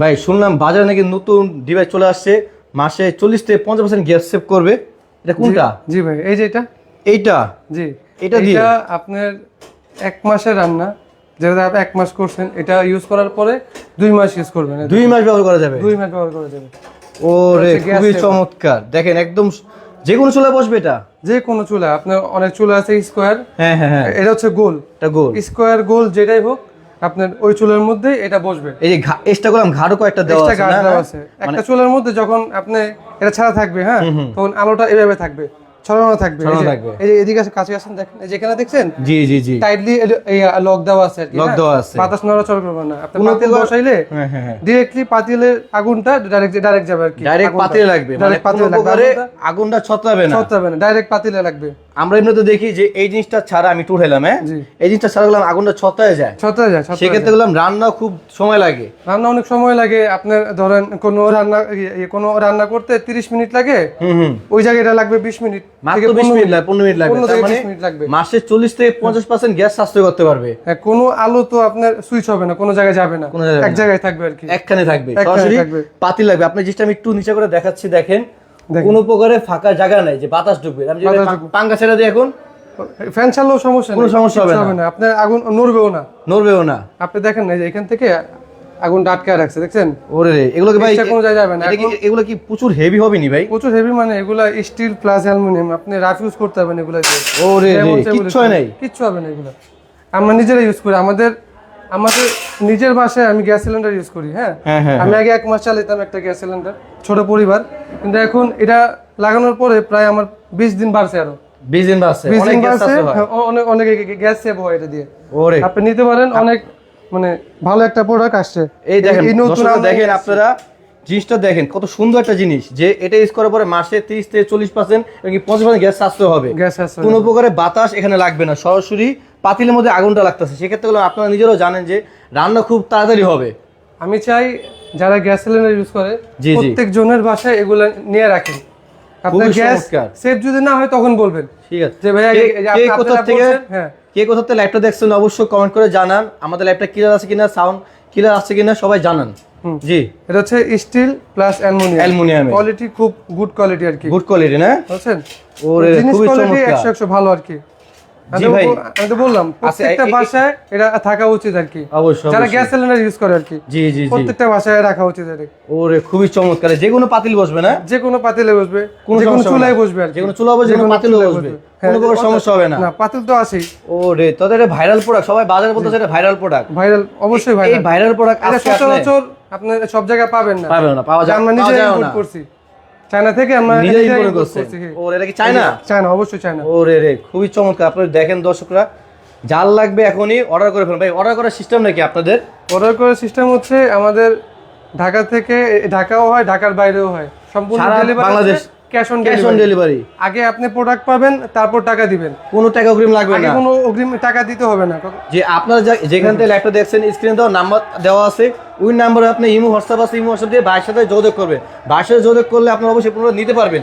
ভাই শুনলাম বাজারে নাকি নতুন ডিভাইস চলে আসছে। মাসে চল্লিশ থেকে পঞ্চাশ পার্সেন্ট গ্যাস সেভ করবে। এটা কোনটা? জি ভাই এই যে এটা। এইটা? জি এটা দিয়ে? আপনার এক মাসের রান্না। যেটা আপনি এক মাস করছেন এটা ইউজ করার পরে দুই মাস ইউজ করবেন। দুই মাস ব্যবহার করা যাবে? দুই মাস ব্যবহার করা যাবে। ও রে খুবই চমৎকার। দেখেন একদম যে কোনো চুলায় বসবে এটা? যে কোনো চুলা আপনার অনেক চুলা আছে স্কোয়ার হ্যাঁ হ্যাঁ হ্যাঁ। এটা হচ্ছে গোল। এটা গোল। স্কোয়ার গোল যেটাই হোক আপনার ওই চুলার মধ্যে এটা বসবে। এই যে এক্সট্রা করলাম ঘাড়ও কয়েকটা দেওয়া আছে না? দেওয়া আছে। একটা চুলার মধ্যে যখন আপনি এটা ছাড়া থাকবে হ্যাঁ? তখন আলোটা এভাবে থাকবে ছড়ানো থাকবে। ছড়ানো থাকবে। এই যে এদিকে আছে কাছে আসেন দেখেন এই যেখানে দেখছেন? জি জি জি। টাইটলি এই লক দেওয়া আছে আর কি Lock হ্যাঁ? দেওয়া আছে। বাতাস নড়াচড়া করবে না। আপনি পাতিল বসাইলে হ্যাঁ হ্যাঁ হ্যাঁ। ডিরেক্টলি পাতিলের আগুনটা ডাইরেক্ট ডাইরেক্ট যাবে আর কি ডাইরেক্ট পাতিলে লাগবে মানে পাতিলে লাগবে। আগুনটা ছত্রাবে না। ছড়তে হবে না ডাইরেক্ট পাতিলে লাগবে। আমরা এমনিতে দেখি যে এই জিনিসটা ছাড়া আমি টুর হেলাম হ্যাঁ? এই জিনিসটা ছাড়া গেলাম আগুনটা ছত্রায় যায়। ছড়তে যায় সেক্ষেত্রে গেলাম রান্না খুব সময় লাগে। রান্না অনেক সময় লাগে আপনার ধরেন কোনো রান্না ইয়ে- ইয়ে কোনো রান্না করতে 30 মিনিট লাগে ওই জায়গায় এটা লাগবে 20 মিনিট মাত্র বিশ মিনিট লাগে পনেরো মিনিট লাগবে। 15 মানে মিনিট লাগবে। মাসে চল্লিশ থেকে পঞ্চাশ পার্সেন্ট গ্যাস সাশ্রয় করতে পারবে। হ্যাঁ কোনো আলো তো আপনার সুইচ হবে না কোনো জায়গায় যাবে না। এক জায়গায় থাকবে আর কি। একখানে থাকবে সরাসরি। পাতি লাগবে। আপনি জিনিসটা আমি একটু নিচে করে দেখাচ্ছি দেখেন। কোনো প্রকারে ফাঁকা জায়গা নাই যে বাতাস ঢুকবে। আমি যদি পাঙ্গা ছেড়ে দিই এখন। ফ্যান চালালেও সমস্যা কোনো সমস্যা হবে না। আপনার আগুন নড়বেও না। নড়বেও না। আপনি দেখেন না যে এখান থেকে আগুনটা আটকে রাখছে দেখছেন? ওরে রে এগুলোকে ভাই কোনো জায়গায় যাবে না। এগুলো কি প্রচুর হেভি হবে নি ভাই? প্রচুর হেভি মানে এগুলা স্টিল প্লাস অ্যালুমিনিয়াম আপনি রাফ ইউজ করতে পারবেন এগুলা ওরে রে কিচ্ছু নাই। কিচ্ছু হবে না এগুলো। আমরা নিজেরা ইউজ করি আমাদের আমাদের নিজের বাসায় আমি গ্যাস সিলিন্ডার ইউজ করি হ্যাঁ? হ্যাঁ হ্যাঁ আমি আগে এক মাস চালাতাম একটা গ্যাস সিলিন্ডার ছোট পরিবার। কিন্তু এখন এটা লাগানোর পরে প্রায় আমার বিশ দিন বাড়ছে আরও। বিশ দিন বাড়ছে? বিশ অনেক দিন বাড়ছে হয়? হ্যাঁ, অনেক অনেক গ্যাস সেভ হয় এটা দিয়ে। ওরে। আপনি নিতে পারেন অনেক মানে ভালো একটা প্রোডাক্ট আসছে। এই দেখেন নতুন দেখেন আপনারা জিনিসটা দেখেন কত সুন্দর একটা জিনিস যে এটা ইউজ করার পরে মাসে তিরিশ থেকে চল্লিশ পার্সেন্ট এবং পঞ্চাশ পার্সেন্ট গ্যাস সাশ্রয় হবে। কোনো প্রকারে বাতাস এখানে লাগবে না সরাসরি পাতিলের মধ্যে আগুনটা লাগতেছে। সেক্ষেত্রে আপনারা নিজেরাও জানেন যে রান্না খুব তাড়াতাড়ি হবে। আমি চাই যারা গ্যাস সিলিন্ডার ইউজ করে। প্রত্যেক জনের বাসায় এগুলো নিয়ে রাখেন। আপনার গ্যাস সেফ যদি না হয় তখন বলবেন। ঠিক আছে। যে ভাইয়া কে- কোথা থেকে হ্যাঁ। কে কোথা থেকে লাইভটা দেখছেন অবশ্যই কমেন্ট করে জানান। আমাদের লাইভটা ক্লিয়ার আছে কিনা সাউন্ড ক্লিয়ার আছে কিনা সবাই জানান। জি। এটা হচ্ছে steel plus aluminium. Aluminium quality খুব গুড কোয়ালিটি আর কি। গুড কোয়ালিটি না? বুঝছেন? ওরে খুবই চমৎকার। ভালো আর কি। জি ভাই। আমি তো বললাম প্রত্যেকটা এ- এ- বাসায় এটা থাকা উচিত আর কি। অবশ্যই যারা গ্যাস সিলিন্ডার ইউজ করে আর কি। জি জি প্রত্যেকটা বাসায় রাখা উচিত আর। ওরে খুবই চমৎকার। যে কোনো পাতিল বসবে না? যে কোনো পাতিলে বসবে। কোনো যে কোনো চুলায় বসবে আর যে কোনো চুলা বসবে, যে কোনো চুলায় বসবে। হ্যাঁ, কোনো সমস্যা হবে না। না পাতিল তো আছেই। ওরে তোদের ভাইরাল প্রোডাক্ট সবাই বাজারে বলতেছে এটা ভাইরাল প্রোডাক্ট ভাইরাল অবশ্যই এই ভাইরাল ভাইরাল প্রোডাক্ট আজকে সচরাচর আপনার সব জায়গায় পাবেন না। পাবেন না পাওয়া যায় আমরা নিজে ইম্পোর্ট করছি। চায়না থেকে আমরা নিজে ইম্পোর্ট করছি, হ্যাঁ। ওর এটা কি চায়না চায়না অবশ্যই চায়না ওরে রে খুবই চমৎকার। আপনারা দেখেন দর্শকরা জাল লাগবে এখনই অর্ডার করে ফেলুন। ভাই অর্ডার করার সিস্টেম নাকি আপনাদের? অর্ডার করার সিস্টেম হচ্ছে আমাদের ঢাকা থেকে ঢাকাও হয় ঢাকার বাইরেও হয়। সম্পূর্ণ Bangladesh. Cash on cash on delivery. আগে আপনি প্রোডাক্ট পাবেন তারপর টাকা দিবেন। কোনো টাকা অগ্রিম লাগবে না। কোনো অগ্রিম টাকা দিতে হবে না। যে আপনারা যেখান থেকে ল্যাপটপ দেখছেন স্ক্রিনে দেওয়া নাম্বার দেওয়া আছে ওই নাম্বারে আপনি ইমো হোয়াটসঅ্যাপ আছে ইমো হোয়াটসঅ্যাপ দিয়ে ভাইয়ের সাথে যোগাযোগ করবেন। ভাইয়ের সাথে যোগাযোগ করলে আপনারা অবশ্যই পুরো নিতে পারবেন।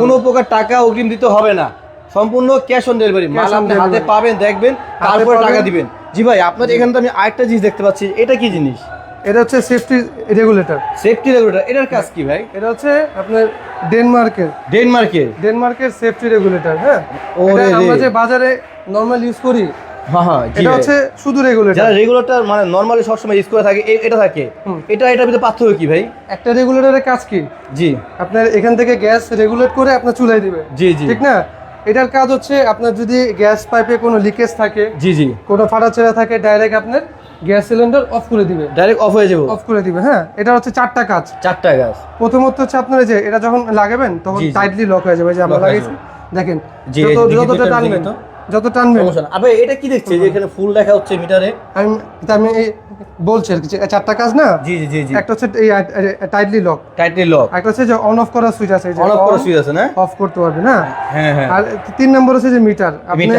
কোনো প্রকার টাকা অগ্রিম দিতে হবে না। সম্পূর্ণ ক্যাশ অন ডেলিভারি মাল আপনি হাতে পাবেন দেখবেন তারপরে টাকা দিবেন। জি ভাই আপনার এখানে তো আমি আরেকটা জিনিস দেখতে পাচ্ছি এটা কি জিনিস? এটা হচ্ছে সেফটি রেগুলেটর সেফটি রেগুলেটর এটার কাজ কি ভাই? এটা হচ্ছে আপনার ডেনমার্কের ডেনমার্কের ডেনমার্কের সেফটি রেগুলেটর হ্যাঁ? ওরে আমরা। যে বাজারে নরমাল ইউজ করি এটা হচ্ছে শুধু রেগুলেটর যারা রেগুলেটর মানে নর্মালি সবসময় ইউজ করে থাকে এটা থাকে। এটা এটার ভিতরে পার্থক্য কি ভাই? একটা রেগুলেটরের কাজ কি? জি। আপনার এখান থেকে গ্যাস রেগুলেট করে আপনার চুলায় দিবে। জি জি। ঠিক না? এটার কাজ হচ্ছে আপনার যদি গ্যাস পাইপে কোনো লিকেজ থাকে জি জি। কোনো ফাটাছেড়া থাকে ডাইরেক্ট আপনার গ্যাস সিলিন্ডার অফ করে দিবে। ডাইরেক্ট অফ হয়ে যাব। অফ করে দিবে হ্যাঁ? এটা হচ্ছে চারটা কাজ। চারটা গাছ প্রথমত হচ্ছে আপনার যে এটা যখন লাগাবেন তখন। টাইটলি লক হয়ে যাবে যে আমরা লাগাইছি। দেখেন যতটা টানবেন যত টানবেন। আবে এটা কি দেখছে যে এখানে ফুল দেখা হচ্ছে মিটারে আমি আমি বলছি আর কি চারটা কাজ না? জি জি জি একটা হচ্ছে এই টাইটলি লক টাইটলি লক একটা হচ্ছে যে অন অফ করার সুইচ আছে অন অফ করা সুইচ আছে না? অফ করতে পারবেন হ্যাঁ? হ্যাঁ হ্যাঁ। আর তিন নম্বর হচ্ছে যে মিটার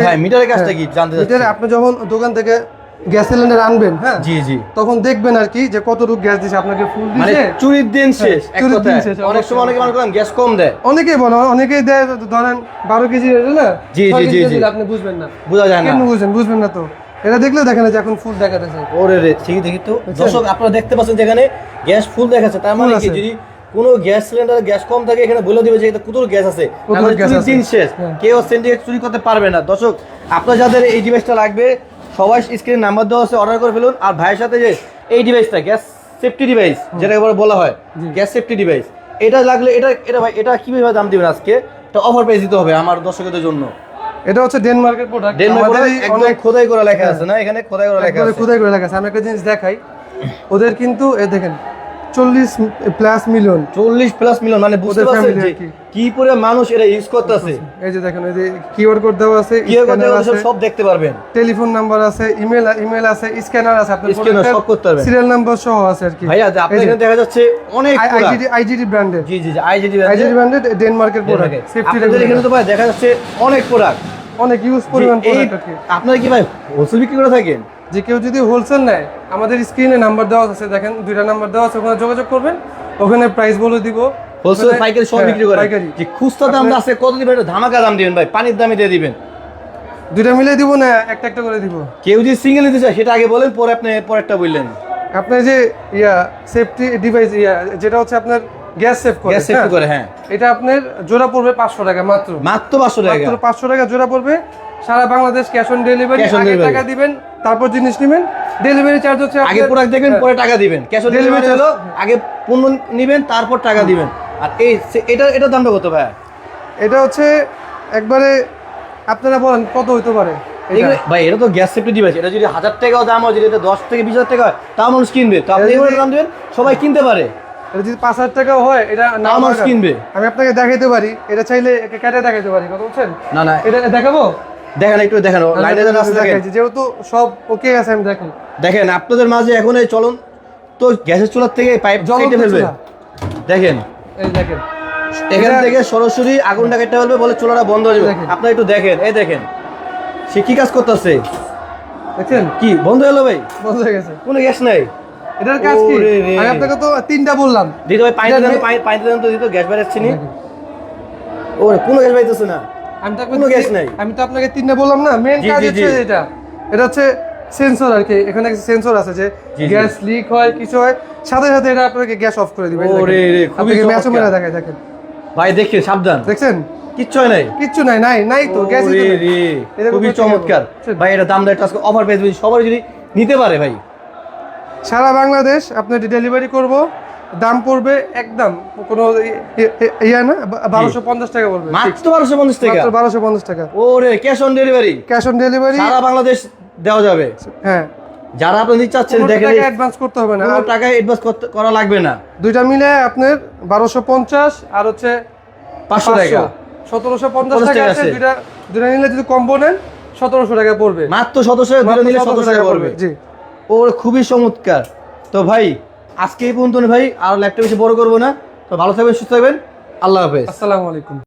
হ্যাঁ মিটারের কাজটা কি? জানতে মিটারে আপনি যখন দোকান থেকে গ্যাস সিলিন্ডার আনবেন হ্যাঁ? জি জি। তখন দেখবেন আর কি যে কতটুকু গ্যাস দিছে আপনাকে ফুল মানে দিছে? চুরির দিন শেষ চুরির দিন শেষ, অনেক সময় অনেকে মনে করলাম গ্যাস কম দেয়। অনেকেই বলে অনেকেই দেয় ধরেন বারো কেজি না জি, জি, জি, জি। আপনি বুঝবেন না। বোঝা যায় না। কেন বুঝবেন? বুঝবেন না তো। এটা দেখলে দেখেন যে এখন ফুল দেখা যাচ্ছে। ওরে রে ঠিকই দেখি তো। দর্শক আপনারা দেখতে পাচ্ছেন যেখানে গ্যাস ফুল দেখাচ্ছে। তার মানে কি যদি কোনো গ্যাস সিলিন্ডার গ্যাস কম থাকে এখানে বলে দিবে যে এটা কুতুর গ্যাস আছে। দিন শেষ। হ্যাঁ। কেউ সিন্ডিকেট চুরি করতে পারবে না। দর্শক আপনার যাদের এই ডিভাইসটা লাগবে সবাই স্ক্রিনে নাম্বার দেওয়া আছে অর্ডার করে ফেলুন। আর ভাইয়ের সাথে যে এই ডিভাইসটা গ্যাস সেফটি ডিভাইস যেটাকে বলে বলা হয় গ্যাস সেফটি ডিভাইস এটা লাগলে এটা এটা ভাই এটা কীভাবে দাম দিবেন আজকে? এটা অফার প্রাইস দিতে হবে আমার দর্শকদের জন্য। এটা হচ্ছে ডেনমার্কের প্রোডাক্ট ডেনমার্কের একদম খোদাই করা লেখা আছে না? এখানে খোদাই করা লেখা আছে। খোদাই করা লেখা আছে। আমি একটা জিনিস দেখাই। ওদের কিন্তু এ দেখেন চল্লিশ প্লাস মিলিয়ন চল্লিশ প্লাস মিলিয়ন মানে বুঝতে পারছেন কি। কি পরে মানুষ এটা ইউজ করতেছে? এই যে দেখেন ওই যে কিউআর কোড দেওয়া আছে স্ক্যানার আছে সব দেখতে পারবেন। টেলিফোন নাম্বার আছে ইমেল ইমেল আছে স্ক্যানার আছে আপনার Scanner সব করতে পারবেন। সিরিয়াল নাম্বার সহ আছে আর কি। ভাইয়া যে আপনার এখানে দেখা যাচ্ছে অনেক আইজিডি আইজিডি ব্র্যান্ডের জি জি আইজিডি আইজিডি ব্র্যান্ডের ডেনমার্কের প্রোডাক্ট সেফটি এখানে তো ভাই দেখা যাচ্ছে অনেক প্রোডাক্ট অনেক ইউজ পরিমাণ প্রোডাক্ট আপনারা কি ভাই হোলসেল বিক্রি করে থাকেন? যে কেউ যদি হোলসেল নেয় আমাদের স্ক্রিনে নাম্বার দেওয়া আছে দেখেন দুইটা নাম্বার দেওয়া আছে ওখানে যোগাযোগ করবেন ওখানে প্রাইস বলে দিব। হোলসেল পাইকারি সব বিক্রি করে যে খুচরা দাম আছে কত দিবেন এটা ধামাকা দাম দিবেন ভাই পানির দামে দিয়ে দিবেন। দুইটা মিলে দিব না একটা একটা করে দিব। কেউ যদি সিঙ্গেল নিতে চায় সেটা আগে বলেন পরে আপনি পরেরটা বললেন। আপনার যে ইয়া সেফটি ডিভাইস ইয়া যেটা হচ্ছে আপনার গ্যাস সেভ করে গ্যাস হ্যাঁ? করে হ্যাঁ। এটা আপনার জোড়া পড়বে পাঁচশো টাকা মাত্র। মাত্র পাঁচশো টাকা। মাত্র পাঁচশো টাকা জোড়া পড়বে। সারা বাংলাদেশ ক্যাশ অন ডেলিভারি আগে টাকা দিবেন তারপর জিনিস নেবেন। ডেলিভারি চার্জ হচ্ছে আগে প্রোডাক্ট দেখবেন। পরে টাকা দিবেন। ক্যাশ অন ডেলিভারি হলো আগে পণ্য নেবেন তারপর টাকা দিবেন। আর এই এটা এটার দামটা কত ভাই? এটা হচ্ছে একবারে আপনারা বলেন কত হইতে পারে? ভাই এটা তো গ্যাস সেফটি ডিভাইস এটা যদি হাজার টাকাও দাম হয় যদি এটা দশ থেকে বিশ হাজার টাকা হয় তাও মানুষ কিনবে। তো আপনি এটা এগুলো দাম দেবেন সবাই কিনতে পারে। এটা যদি পাঁচ হাজার টাকাও হয় এটা না মানুষ কিনবে। আমি আপনাকে দেখাইতে পারি এটা চাইলে কেটে দেখাইতে পারি কথা বলছেন? না না। এটা দেখাবো? দেখেন একটু দেখেন লাইনে যারা আছে দেখেন। যেহেতু সব ওকে আছে আমি দেখেন। দেখেন আপনাদের মাঝে এখন এই চলন তো গ্যাসের চুলার থেকে পাইপ কেটে ফেলবে। দেখেন। এই দেখেন। এখান থেকে সরাসরি আগুনটা কেটে ফেলবে বলে চুলাটা বন্ধ হয়ে যাবে। আপনারা একটু দেখেন এই দেখেন। সে কি কাজ করতেছে? দেখছেন? কি বন্ধ হলো ভাই? বন্ধ হয়ে গেছে। কোনো গ্যাস নাই? এটার কাজ কি? আমি আপনাকে তো তিনটা বললাম। দিতে ভাই পানি দেন পানি দেন তো দিত গ্যাস বেরাচ্ছি নি। ওরে কোনো গ্যাস পাইতেছে না। আমি তো কোনো গ্যাস নাই। আমি তো আপনাকে তিনটা বললাম না মেন কাজ হচ্ছে এটা। এটা হচ্ছে সেন্সর আর কি এখানে সেন্সর আছে যে। গ্যাস লিক হয় কিছু হয় সাথে সাথে এটা আপনাকে গ্যাস অফ করে দিবে। ওরে রে, খুবই ম্যাচও। মেরে দেখায় দেখেন। ভাই দেখেন সাবধান। দেখছেন? কিচ্ছু হয় নাই। কিচ্ছু নাই নাই নাই তো গ্যাসই তো ওরে রে, খুবই চমৎকার। ভাই এটা দাম দেয় আজকে অফার পেয়ে সবাই যদি নিতে পারে ভাই। সারা বাংলাদেশ আপনার ডেলিভারি করব। দাম পড়বে একদম কোনো ইয়া না বারোশো পঞ্চাশ টাকা পড়বে। মাত্র বারোশো পঞ্চাশ টাকা? মাত্র বারোশো পঞ্চাশ টাকা। ওরে cash on delivery cash on delivery সারা বাংলাদেশ দেওয়া যাবে? হ্যাঁ। যারা আপনি চাচ্ছেন দেখেন টাকা অ্যাডভান্স করতে হবে না। আর টাকা অ্যাডভান্স করা লাগবে না। দুইটা মিলে আপনার বারোশো পঞ্চাশ আর হচ্ছে পাঁচশো টাকা। সতেরোশো পঞ্চাশ টাকা আছে। দুইটা দুইটা নিলে যদি কম্বো নেন সতেরোশো টাকা পড়বে। মাত্র সদস্য মাত্র নিলে 1700 সদস্য টাকা পড়বে। জি। ওর খুবই চমৎকার। তো ভাই আজকে এই পর্যন্ত ভাই, আর ল্যাপটপ বেশি বড় করব না। তো ভালো থাকবেন, সুস্থ থাকবেন। আল্লাহ হাফেজ। আসসালামু আলাইকুম।